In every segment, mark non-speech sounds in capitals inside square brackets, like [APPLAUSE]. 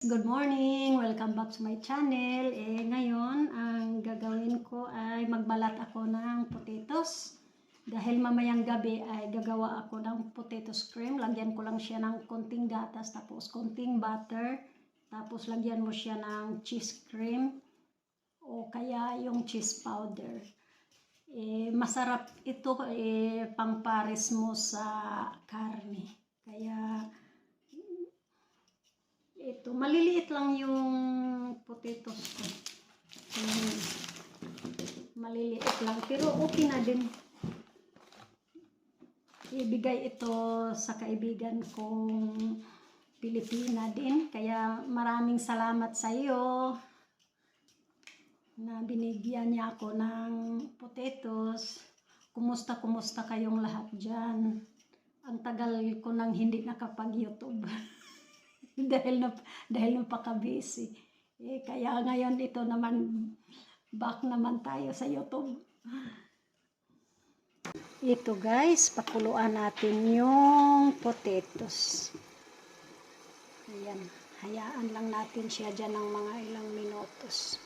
Good morning! Welcome back to my channel. Eh, ngayon, ang gagawin ko ay magbalat ako ng potatoes. Dahil mamayang gabi ay gagawa ako ng potatoes cream. Lagyan ko lang siya ng konting gatas, tapos konting butter. Tapos lagyan mo siya ng cheese cream o kaya yung cheese powder. Eh, masarap ito eh, pangpares mo sa karne. Kaya, ito, maliliit lang yung potatoes ko. Maliliit lang, pero okay na din. Ibigay ito sa kaibigan kong Pilipina din. Kaya maraming salamat sa iyo na binigyan niya ako ng potatoes. Kumusta, kumusta kayong lahat dyan? Ang tagal ko nang hindi nakapag-YouTube. [LAUGHS] [LAUGHS] dahil na dahil napaka-busy. Eh, kaya ngayon ito naman back naman tayo sa YouTube. Ito guys, pakuluan natin yung potatoes. Ayan, hayaan lang natin siya dyan ng mga ilang minutos.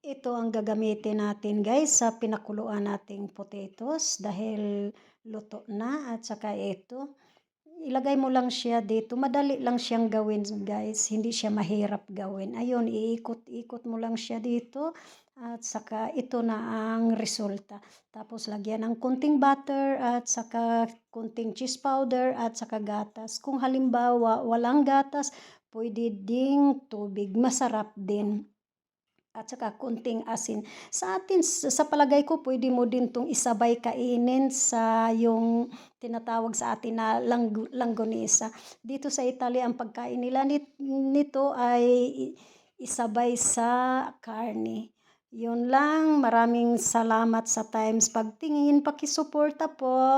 Ito ang gagamitin natin guys sa pinakuluan nating potatoes dahil luto na at saka ito ilagay mo lang siya dito. Madali lang siyang gawin, guys. Hindi siya mahirap gawin. Ayun, iikot-ikot mo lang siya dito. At saka ito na ang resulta. Tapos lagyan ng kunting butter at saka kunting cheese powder at saka gatas. Kung halimbawa walang gatas, pwede ding tubig. Masarap din at saka kunting asin. Sa atin, sa palagay ko, pwede mo din tong isabay kainin sa yung tinatawag sa atin na lang, langgonesa. Dito sa Italia, ang pagkain nila nito ay isabay sa karne. Yun lang, maraming salamat sa Times Pagtingin, pakisuporta po.